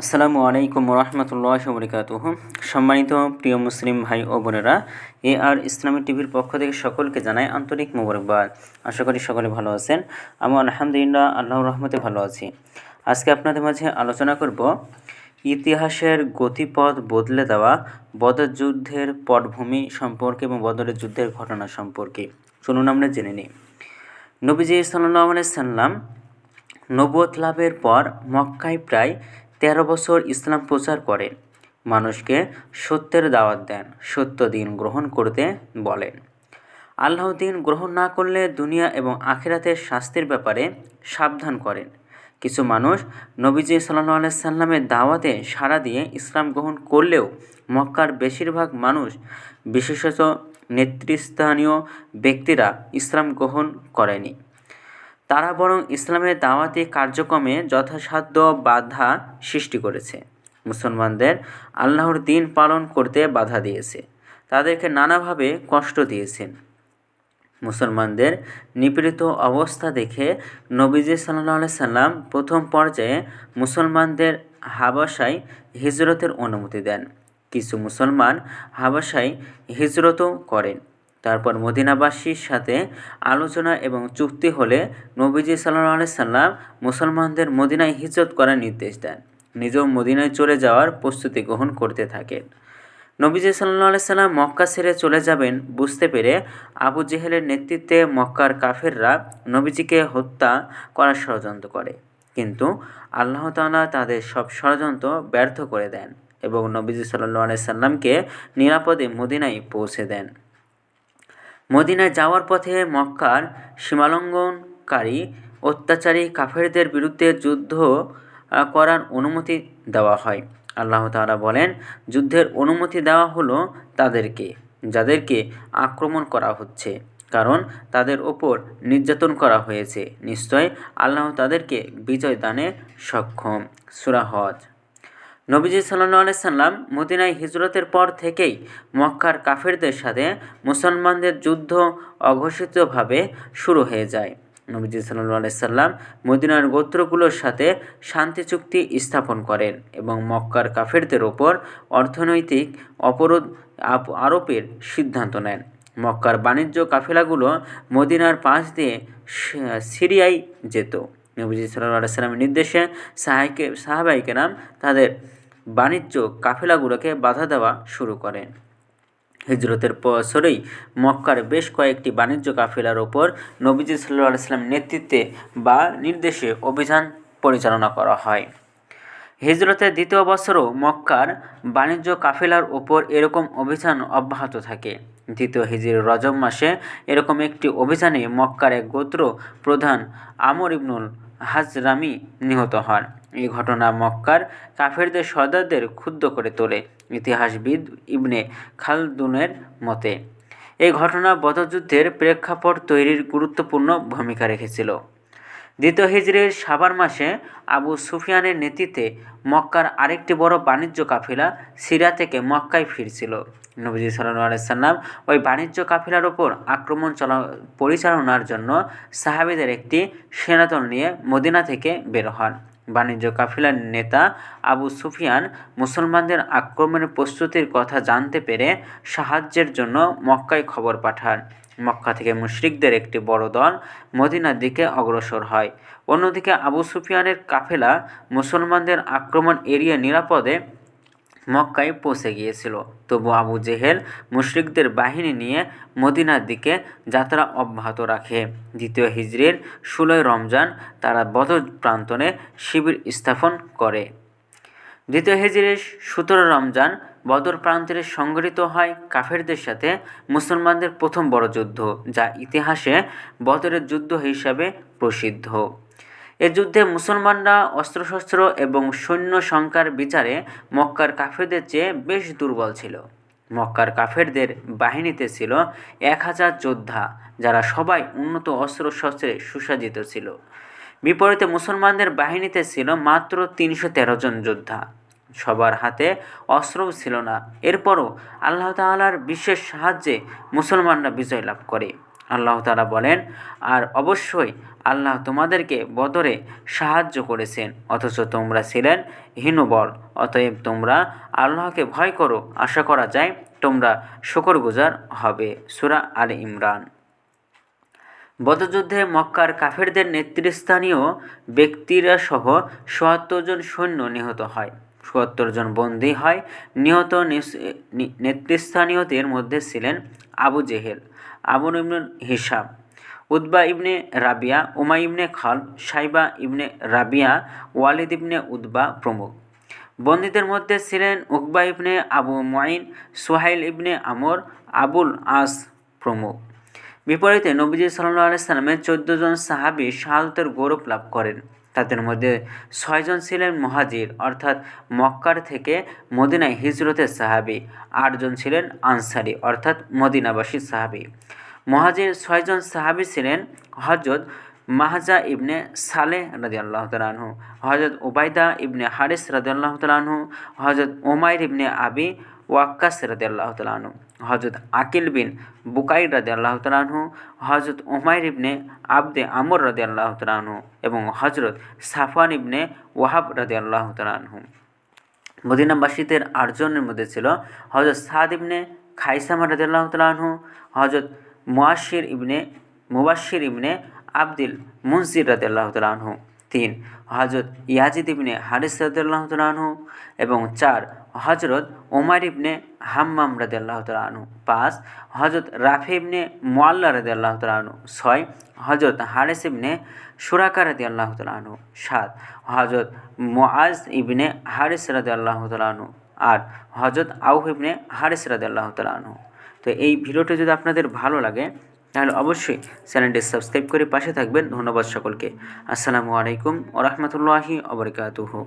আসসালামু আলাইকুম রহমতুল্লাহ বরকাতুহ সম্মানিত প্রিয় মুসলিম ভাই ও বোনেরা, এ আর ইসলামী টিভির পক্ষ থেকে সকলকে জানাই আন্তরিক মোবারকবাদ। আশা করি সকলে ভালো আছেন। আমি আলহামদুলিল্লাহ আল্লাহ রহমতে ভালো আছি। আজকে আপনাদের মাঝে আলোচনা করব ইতিহাসের গতিপথ বদলে দেওয়া, বদর যুদ্ধের পটভূমি সম্পর্কে এবং বদরের যুদ্ধের ঘটনা সম্পর্কে। শুনুন আমরা জেনে নিই। নবীজি সাল্লাহ সাল্লাম নবুয়ত লাভের পর মক্কায় প্রায় তেরো বছর ইসলাম প্রচার করেন মানুষকে সত্যের দাওয়াত দেন, সত্য দিন গ্রহণ করতে বলেন। আল্লাহ দিন গ্রহণ না করলে দুনিয়া এবং আখিরাতের শাস্তির ব্যাপারে সাবধান করেন। কিছু মানুষ নবীজি সাল্লাহ সাল্লামের দাওয়াতে সাড়া দিয়ে ইসলাম গ্রহণ করলেও মক্কার বেশিরভাগ মানুষ, বিশেষত নেতৃস্থানীয় ব্যক্তিরা ইসলাম গ্রহণ করেনি। তারা বরং ইসলামের দাওয়াতি কার্যক্রমে যথাসাধ্য বাধা সৃষ্টি করেছে। মুসলমানদের আল্লাহর দিন পালন করতে বাধা দিয়েছে। তাদেরকে নানাভাবে কষ্ট দিয়েছেন। মুসলমানদের নিপীড়িত অবস্থা দেখে নবীজি সাল্লাহ সাল্লাম প্রথম পর্যায়ে মুসলমানদের হাবাসায় হিজরতের অনুমতি দেন। কিছু মুসলমান হাবাসায় হিজরতও করেন। তারপর মদিনাবাসীর সাথে আলোচনা এবং চুক্তি হলে নবীজি সাল্লাহ সাল্লাম মুসলমানদের মদিনায় হিজরত করার নির্দেশ দেন। নিজেও মদিনায় চলে যাওয়ার প্রস্তুতি গ্রহণ করতে থাকেন। নবীজি সাল্লাহ সাল্লাম মক্কা ছেড়ে চলে যাবেন বুঝতে পেরে আবু জেহেলের নেতৃত্বে মক্কার কাফেররা নবীজিকে হত্যা করার ষড়যন্ত্র করে। কিন্তু আল্লাহ তালা তাদের সব ষড়যন্ত্র ব্যর্থ করে দেন এবং নবীজি সাল্লাহ সাল্লামকে নিরাপদে মদিনায় পৌঁছে দেন। মদিনায় যাওয়ার পথে মক্কার সীমালঙ্ঘনকারী অত্যাচারী কাফেরদের বিরুদ্ধে যুদ্ধ করার অনুমতি দেওয়া হয়। আল্লাহ তাআলা বলেন, যুদ্ধের অনুমতি দেওয়া হলো তাদেরকে, যাদেরকে আক্রমণ করা হচ্ছে, কারণ তাদের ওপর নির্যাতন করা হয়েছে। নিশ্চয় আল্লাহ তাদেরকে বিজয় দানে সক্ষম। সুরাহজ নবীজি সাল্লাহ সাল্লাম মদিনায় হিজরতের পর থেকেই মক্কার কাফেরদের সাথে মুসলমানদের যুদ্ধ অঘোষিতভাবে শুরু হয়ে যায়। নবীজি সাল্লাহ সাল্লাম মদিনার গোত্রগুলোর সাথে শান্তি চুক্তি স্থাপন করেন এবং মক্কার কাফেরদের ওপর অর্থনৈতিক অবরোধ আরোপের সিদ্ধান্ত নেন। মক্কার বাণিজ্য কাফেলাগুলো মদিনার পাশ দিয়ে সিরিয়ায় যেত। নবীজি সাল্লাহ সাল্লামের নির্দেশে সাহাইকে সাহাবাইকে নাম তাদের বাণিজ্য কাফেলাগুলোকে বাধা দেওয়া শুরু করে। হিজরতের বছরেই মক্কার বেশ কয়েকটি বাণিজ্য কাফেলার ওপর নবীজি সাল্লাহ সাল্লাম নেতৃত্বে বা নির্দেশে অভিযান পরিচালনা করা হয়। হিজরতের দ্বিতীয় বছরও মক্কার বাণিজ্য কাফেলার ওপর এরকম অভিযান অব্যাহত থাকে। দ্বিতীয় হিজির রজব মাসে এরকম একটি অভিযানে মক্কার এক গোত্র প্রধান আমর ইবনুল হাজরামি নিহত হন। এই ঘটনা মক্কার কাফেরদের সর্দারদের ক্ষুব্ধ করে তোলে ইতিহাসবিদ ইবনে খালদুনের মতে। এই ঘটনা বদযুদ্ধের প্রেক্ষাপট তৈরির গুরুত্বপূর্ণ ভূমিকা রেখেছিল। দ্বিতীয় হিজড়ির সাবার মাসে আবু সুফিয়ানের নেতৃত্বে মক্কার আরেকটি বড় বাণিজ্য কাফিলা সিরিয়া থেকে মক্কায় ফিরছিল। নবীজি সাল্লাম ওই বাণিজ্য কাফিলার ওপর আক্রমণ চলা পরিচালনার জন্য সাহাবিদের একটি সেনাদল নিয়ে মদিনা থেকে বের হন। বাণিজ্য কাফিলার নেতা আবু সুফিয়ান মুসলমানদের আক্রমণের প্রস্তুতির কথা জানতে পেরে সাহায্যের জন্য মক্কায় খবর পাঠান। মক্কা থেকে মুশরিকদের একটি বড় দল মদিনার দিকে অগ্রসর হয়। অন্যদিকে আবু সুফিয়ানের কাফেলা মুসলমানদের আক্রমণ এড়িয়ে নিরাপদে মক্কায় পৌঁছে গিয়েছিল। তবু আবু জেহেল মুশরিকদের বাহিনী নিয়ে মদিনার দিকে যাত্রা অব্যাহত রাখে। দ্বিতীয় হিজড়ির ষোলোই রমজান তারা বদর প্রান্তনে শিবির স্থাপন করে। দ্বিতীয় হিজড়ির সতেরো রমজান বদর প্রান্তরে সংগঠিত হয় কাফেরদের সাথে মুসলমানদের প্রথম বড় যুদ্ধ, যা ইতিহাসে বদরের যুদ্ধ হিসাবে প্রসিদ্ধ। এ যুদ্ধে মুসলমানরা অস্ত্রশস্ত্র এবং সৈন্য সংখ্যার বিচারে মক্কার কাফেরদের চেয়ে বেশ দুর্বল ছিল। মক্কার কাফেরদের বাহিনীতে ছিল এক হাজার যোদ্ধা, যারা সবাই উন্নত অস্ত্রশস্ত্রে সুসজ্জিত ছিল। বিপরীতে মুসলমানদের বাহিনীতে ছিল মাত্র তিনশো তেরো জন যোদ্ধা। সবার হাতে অস্ত্রও ছিল না। এরপরও আল্লাহ তালার বিশেষ সাহায্যে মুসলমানরা বিজয় লাভ করে। আল্লাহ তালা বলেন, আর অবশ্যই আল্লাহ তোমাদেরকে বদরে সাহায্য করেছেন, অথচ তোমরা ছিলেন হীনবল। অতএব তোমরা আল্লাহকে ভয় করো, আশা করা যায় তোমরা শুকরগুজার হবে। সুরা আল ইমরান। বদযুদ্ধে মক্কার কাফেরদের নেতৃস্থানীয় ব্যক্তিরা সহ চুয়াত্তর জন সৈন্য নিহত হয়। চুয়াত্তর জন বন্দী হয়। নিহত নেতৃস্থানীয়দের মধ্যে ছিলেন আবু জেহেল। আবুন ইবনুল হিসাব উদ্বা ইবনে রাবিয়া উমা ইবনে খাল, সাইবা ইবনে রাবিয়া, ওয়ালিদ ইবনে উদ্বা প্রমুখ। বন্দীদের মধ্যে ছিলেন Uqba ibn Abu mine Suhail ibn Amr, Abul As প্রমুখ। বিপরীতে নবীজি সাল্লাহ আলাইসাল্লামের চোদ্দ জন সাহাবি শাহাদতের গৌরব লাভ করেন। তাদের মধ্যে ছয়জন ছিলেন মহাজির, অর্থাৎ মক্কার থেকে মদিনায় হিজরতের সাহাবি। আটজন ছিলেন আনসারি, অর্থাৎ মদিনাবাসী সাহাবি। মহাজির ছয়জন সাহাবি ছিলেন হজরত মাহাজা ইবনে সালে রাজি আল্লাহ তালাহু হজরত ওবায়দা ইবনে হারিস রাজি আল্লাহ তালাহু হজরত ওমাইর ইবনে আবি ওয়াক্কাস রাজি আল্লাহ তালাহু হজরত আকিল বিন বুকাই রাজি আল্লাহ তালাহু হজরত ওমাইর ইবনে আবদে আমর রাজি আল্লাহ তালাহু এবং হজরত সাফান ইবনে ওয়াহাব রাজি আল্লাহ তালাহু মদিনাবাসীদের আটজনের মধ্যে ছিল হজরত সাদ ইবনে খাইসামা রাজি আল্লাহ তালাহু হজরত মুয়াশির ইবনে মুবাশির ইবনে আব্দিল মুনসির রাদিয়াল্লাহু তাআলাহু তিন হজরত ইয়াজিদ ইবনে হারিস রাদিয়াল্লাহু তাআলাহু এবং চার হজরত ওমার ইবনে হাম্মাম রাদিয়াল্লাহু তাআলাহু পাঁচ হজরত রাফি ইবনে মুআল্লা রাদিয়াল্লাহু তাআলাহু ছয় হজরত হারিস ইবনে সুরাকা রাদিয়াল্লাহু তাআলাহু সাত হজরত মুআজ ইবনে হারিস রাদিয়াল্লাহু তাআলাহু আট হজরত আউফ ইবনে হারিস রাদিয়াল্লাহু তাআলাহু তো এই ভিডিওটি যদি আপনাদের ভালো লাগে তাহলে অবশ্যই চ্যানেলটি সাবস্ক্রাইব করে পাশে থাকবেন। ধন্যবাদ সকলকে। আসসালামু আলাইকুম ওরহমতুল্লাহি অবরকাতুহু